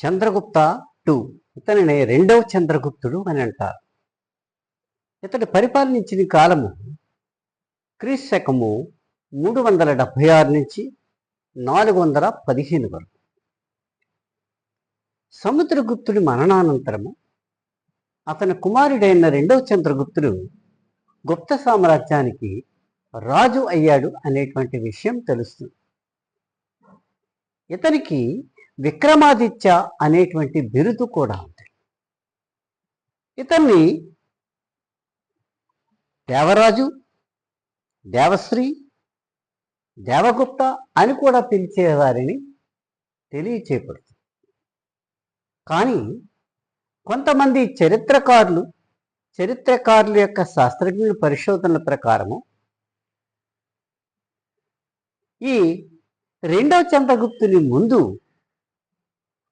Chandragupta two. ఇతనిని రెండవ చంద్రగుప్తుడు అని అంటారు. ఇతడు పరిపాలించిన కాలము క్రీస్తు శకము మూడు వందల డెబ్భై ఆరు నుంచి నాలుగు వందల పదిహేను వరకు. సముద్రగుప్తుడి మరణానంతరము అతని కుమారుడైన రెండవ చంద్రగుప్తుడు గుప్త సామ్రాజ్యానికి రాజు అయ్యాడు అనేటువంటి విషయం తెలుస్తుంది. ఇతనికి విక్రమాదిత్య అనేటువంటి బిరుదు కూడా ఉంది. ఇతన్ని దేవరాజు దేవశ్రీ దేవగుప్త అని కూడా పిలిచేవారిని తెలియచేపడుతుంది. కానీ కొంతమంది చరిత్రకారులు చరిత్రకారుల యొక్క శాస్త్రజ్ఞుల పరిశోధనల ప్రకారము ఈ రెండవ చంద్రగుప్తుని ముందు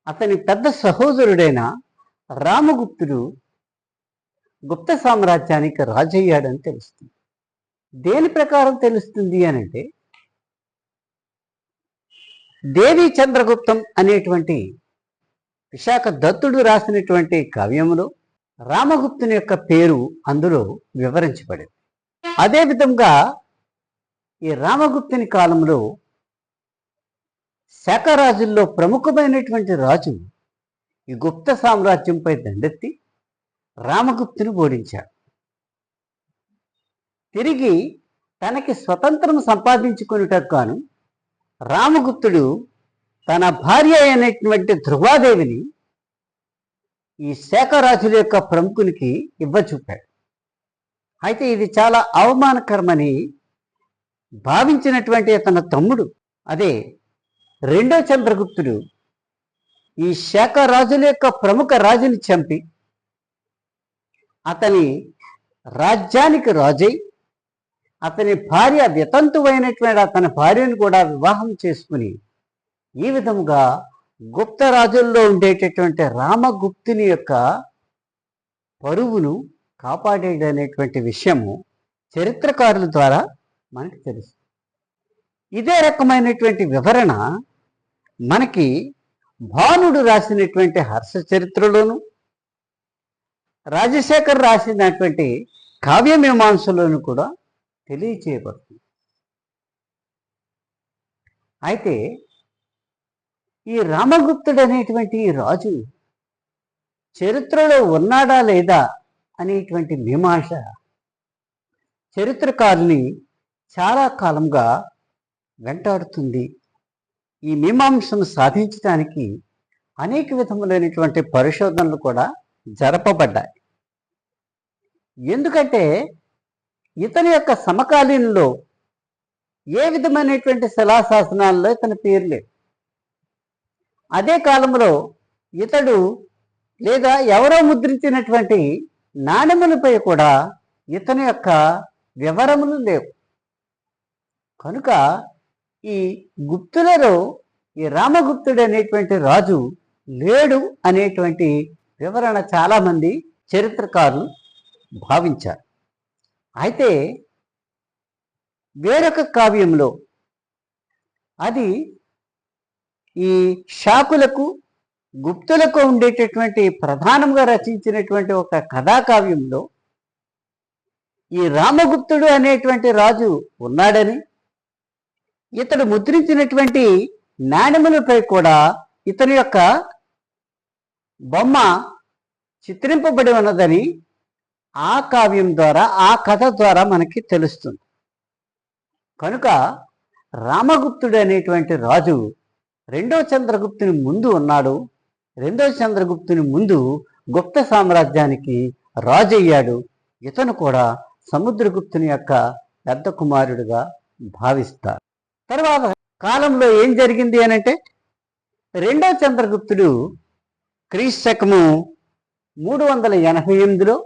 అతని పెద్ద సహోదరుడైన రామగుప్తుడు గుప్త సామ్రాజ్యానికి రాజయ్యాడని తెలుస్తుంది. దేని ప్రకారం తెలుస్తుంది అని అంటే దేవి చంద్రగుప్తం అనేటువంటి విశాఖ దత్తుడు రాసినటువంటి కావ్యములో రామగుప్తుని యొక్క పేరు అందులో వివరించబడింది. అదేవిధంగా ఈ రామగుప్తుని కాలంలో శాఖరాజుల్లో ప్రముఖమైనటువంటి రాజు ఈ గుప్త సామ్రాజ్యంపై దండెత్తి రామగుప్తుని ఓడించాడు. తిరిగి తనకి స్వతంత్రం సంపాదించుకునేటకు గాను రామగుప్తుడు తన భార్య అయినటువంటి ధ్రువాదేవిని ఈ శాఖరాజుల యొక్క ప్రముఖునికి ఇవ్వచూపాడు. అయితే ఇది చాలా అవమానకరమని భావించినటువంటి తన తమ్ముడు అదే రెండో చంద్రగుప్తుడు ఈ శాఖ రాజుల యొక్క ప్రముఖ రాజుని చంపి అతని రాజ్యానికి రాజై అతని భార్య వితంతువైనటువంటి అతని భార్యను కూడా వివాహం చేసుకుని ఈ విధముగా గుప్త రాజుల్లో ఉండేటటువంటి రామగుప్తుని యొక్క పరువును కాపాడేటనేటువంటి విషయము చరిత్రకారుల ద్వారా మనకి తెలుసు. ఇదే రకమైనటువంటి వివరణ మనకి భానుడు రాసినటువంటి హర్ష చరిత్రలోను రాజశేఖర్ రాసినటువంటి కావ్యమీమాంసలోను కూడా తెలియచేయబడుతుంది. అయితే ఈ రామగుప్తుడు అనేటువంటి రాజు చరిత్రలో ఉన్నాడా లేదా అనేటువంటి మీమాంస చరిత్రకారుని చాలా కాలంగా వెంటాడుతుంది. ఈ మీమాంసను సాధించడానికి అనేక విధములైనటువంటి పరిశోధనలు కూడా జరపబడ్డాయి. ఎందుకంటే ఇతని యొక్క సమకాలీనంలో ఏ విధమైనటువంటి శిలాశాసనాల్లో ఇతని పేరు లేదు. అదే కాలంలో ఇతడు లేదా ఎవరో ముద్రించినటువంటి నాణెములపై కూడా ఇతని యొక్క వివరములు లేవు. కనుక ఈ గుప్తులలో ఈ రామగుప్తుడు అనేటువంటి రాజు లేడు అనేటువంటి వివరణ చాలామంది చరిత్రకారులు భావించారు. అయితే వేరొక కావ్యంలో అది ఈ శాకులకు గుప్తులకు ఉండేటటువంటి ప్రధానంగా రచించినటువంటి ఒక కథాకావ్యంలో ఈ రామగుప్తుడు అనేటువంటి రాజు ఉన్నాడని ఇతడు ముద్రించినటువంటి నాణ్యములపై కూడా ఇతని యొక్క బొమ్మ చిత్రింపబడి ఉన్నదని ఆ కావ్యం ద్వారా ఆ కథ ద్వారా మనకి తెలుస్తుంది. కనుక రామగుప్తుడు అనేటువంటి రాజు రెండవ చంద్రగుప్తుని ముందు ఉన్నాడు. రెండవ చంద్రగుప్తుని ముందు గుప్త సామ్రాజ్యానికి రాజు అయ్యాడు ఇతను కూడా సముద్రగుప్తుని యొక్క పెద్ద కుమారుడుగా భావిస్తారు తర్వాత కాలంలో ఏం జరిగింది అనంటే రెండవ చంద్రగుప్తుడు క్రీస్తు శకము మూడు వందల ఎనభై ఎనిమిదిలో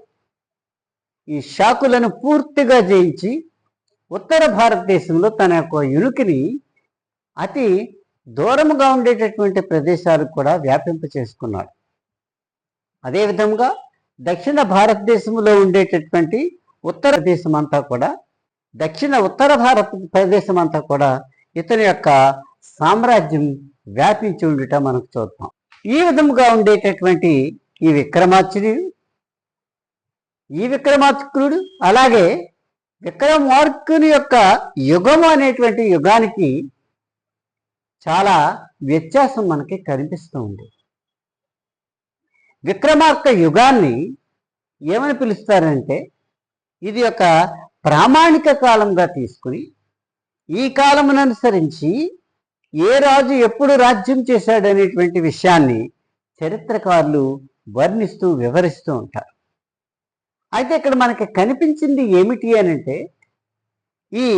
ఈ శాకులను పూర్తిగా జయించి ఉత్తర భారతదేశంలో తన యొక్క ఉనికిని అతి దూరముగా ఉండేటటువంటి ప్రదేశాలకు కూడా వ్యాపింప చేసుకున్నాడు. అదేవిధంగా దక్షిణ భారతదేశంలో ఉండేటటువంటి ఉత్తర దేశం అంతా కూడా దక్షిణ ఉత్తర భారత ప్రదేశం అంతా కూడా ఇతని యొక్క సామ్రాజ్యం వ్యాపించి ఉండటం మనకు చూద్దాం. ఈ విధముగా ఉండేటటువంటి ఈ విక్రమార్చుడు ఈ విక్రమార్కుడు అలాగే విక్రమార్కుని యొక్క యుగము అనేటువంటి యుగానికి చాలా వ్యత్యాసం మనకి కనిపిస్తూ ఉంది. విక్రమార్క యుగాన్ని ఏమని పిలుస్తారంటే ఇది ఒక ప్రామాణిక కాలంగా తీసుకుని ఈ కాలమును అనుసరించి ఏ రాజు ఎప్పుడు రాజ్యం చేశాడనేటువంటి విషయాన్ని చరిత్రకారులు వర్ణిస్తూ వివరిస్తూ ఉంటారు. అయితే ఇక్కడ మనకి కనిపించింది ఏమిటి అని అంటే ఈ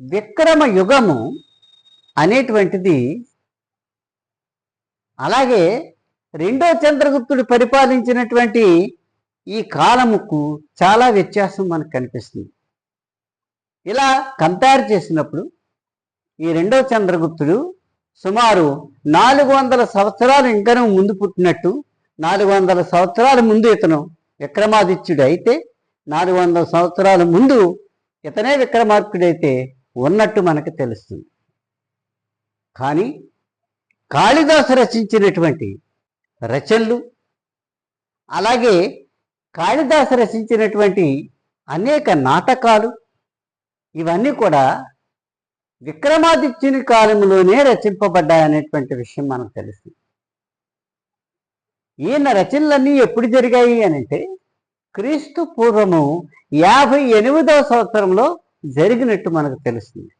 విక్రమ యుగము అనేటువంటిది అలాగే రెండో చంద్రగుప్తుడు పరిపాలించినటువంటి ఈ కాలముకు చాలా వ్యత్యాసం మనకు కనిపిస్తుంది. ఇలా కంపేర్ చేసినప్పుడు ఈ రెండో చంద్రగుప్తుడు సుమారు నాలుగు వందల సంవత్సరాలు ఇంకనూ ముందు పుట్టినట్టు నాలుగు వందల సంవత్సరాల ముందు ఇతను విక్రమాదిత్యుడు అయితే నాలుగు వందల సంవత్సరాల ముందు ఇతనే విక్రమార్కుడైతే ఉన్నట్టు మనకు తెలుస్తుంది. కానీ కాళిదాసు రచించినటువంటి రచనలు అలాగే కాళిదాసు రచించినటువంటి అనేక నాటకాలు ఇవన్నీ కూడా విక్రమాదిత్యుని కాలంలోనే రచింపబడ్డాయనేటువంటి విషయం మనకు తెలుసు. ఈయన రచనలన్నీ ఎప్పుడు జరిగాయి అని అంటే క్రీస్తు పూర్వము యాభై ఎనిమిదవ సంవత్సరంలో జరిగినట్టు మనకు తెలుస్తుంది.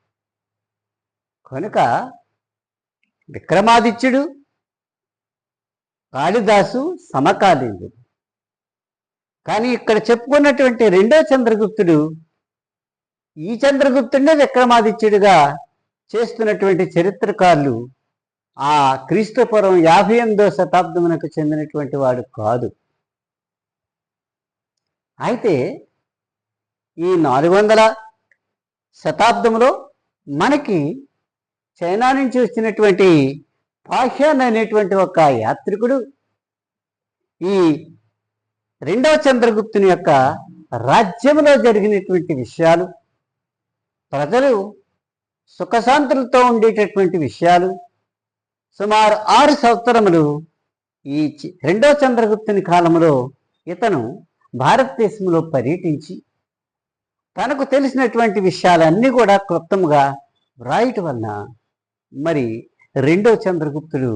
కనుక విక్రమాదిత్యుడు కాళిదాసు సమకాలీనుడు. కానీ ఇక్కడ చెప్పుకున్నటువంటి రెండో చంద్రగుప్తుడు ఈ చంద్రగుప్తుడే విక్రమాదిత్యుడిగా చేస్తున్నటువంటి చరిత్రకారులు ఆ క్రీస్తుపురం యాభై ఎనిమిదో శతాబ్దమునకు చెందినటువంటి వాడు కాదు. అయితే ఈ నాలుగు వందల శతాబ్దంలో మనకి చైనా నుంచి వచ్చినటువంటి పాహ్యాన్ అనేటువంటి ఒక యాత్రికుడు ఈ రెండవ చంద్రగుప్తుని యొక్క రాజ్యంలో జరిగినటువంటి విషయాలు ప్రజలు సుఖశాంతులతో ఉండేటటువంటి విషయాలు. సుమారు ఆరు సంవత్సరములు ఈ రెండో చంద్రగుప్తుని కాలంలో ఇతను భారతదేశంలో పర్యటించి తనకు తెలిసినటువంటి విషయాలన్నీ కూడా క్లుప్తంగా వ్రాయటం వలన మరి రెండో చంద్రగుప్తుడు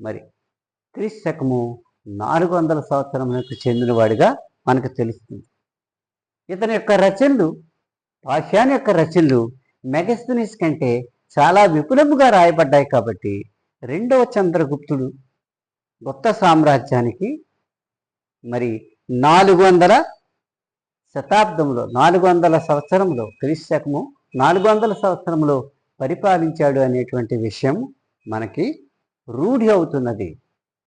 మరి క్రీస్తు శకము నాలుగు వందల సంవత్సరములకు చెందినవాడిగా మనకు తెలుస్తుంది. ఇతని యొక్క రచనలు పాషాన్ యొక్క రచనలు మెగస్థనిస్ కంటే చాలా విపులముగా రాయబడ్డాయి కాబట్టి రెండవ చంద్రగుప్తుడు గుప్త సామ్రాజ్యానికి మరి నాలుగు వందల శతాబ్దంలో నాలుగు వందల సంవత్సరంలో క్రీస్తు నాలుగు వందల సంవత్సరంలో పరిపాలించాడు అనేటువంటి విషయం మనకి రూఢి అవుతున్నది.